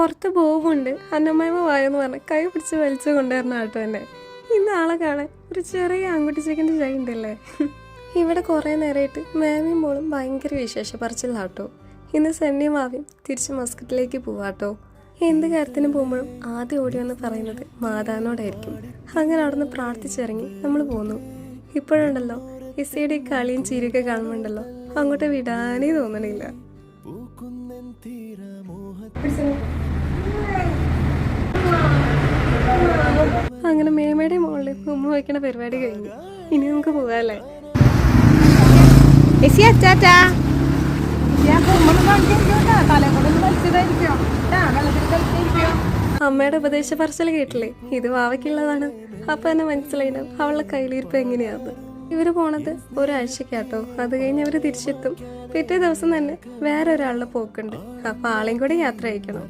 പുറത്ത് ബോബുണ്ട് അന്നമ്മയമ്മ വായെന്ന് പറഞ്ഞ. കൈ പിടിച്ച് വലിച്ചു കൊണ്ടുവരുന്ന ആട്ടോ എന്നെ. ഇന്ന് ആളെ കാണാൻ ഒരു ചെറിയ ആൺകുട്ടി ചേക്കന്റെ ചായ ഉണ്ടല്ലേ? ഇവിടെ കുറേ നേരമായിട്ട് മാമിയും മോളും ഭയങ്കര വിശേഷ പറിച്ചില്ലാട്ടോ ഇന്ന് സെന്നിയും മാവിയും തിരിച്ച് മസ്കറ്റിലേക്ക് പോവാട്ടോ. എന്ത് കാര്യത്തിന് പോകുമ്പോഴും ആദ്യം ഓടി വന്ന് പറയുന്നത് മാതാവിനോടായിരിക്കും. അങ്ങനെ അവിടുന്ന് പ്രാർത്ഥിച്ചിറങ്ങി നമ്മൾ പോന്നു. ഇപ്പോഴുണ്ടല്ലോ ഇസയുടെ കളിയും ചിരിയൊക്കെ കാണുമ്പോണ്ടല്ലോ അങ്ങോട്ട് വിടാനേ തോന്നണില്ല അങ്ങനെ മേമയുടെ വയ്ക്കണ പരിപാടി കഴിഞ്ഞു. ഇനി നമുക്ക് പോകാല്ലേ? അമ്മയുടെ ഉപദേശ പറച്ചിൽ കേട്ടില്ലേ? ഇത് വാവയ്ക്കുള്ളതാണ്. അപ്പൊ എന്നെ മനസ്സിലായിണ്ടാവും അവളുടെ കയ്യിലിരിപ്പ് എങ്ങനെയാന്ന്. ഇവർ പോണത് ഒരാഴ്ചക്കാട്ടോ അത് കഴിഞ്ഞ് അവർ തിരിച്ചെത്തും. പിറ്റേ ദിവസം തന്നെ വേറെ ഒരാളുടെ പോക്കുണ്ട്. അപ്പൊ ആളെയും കൂടെ യാത്ര അയക്കണം.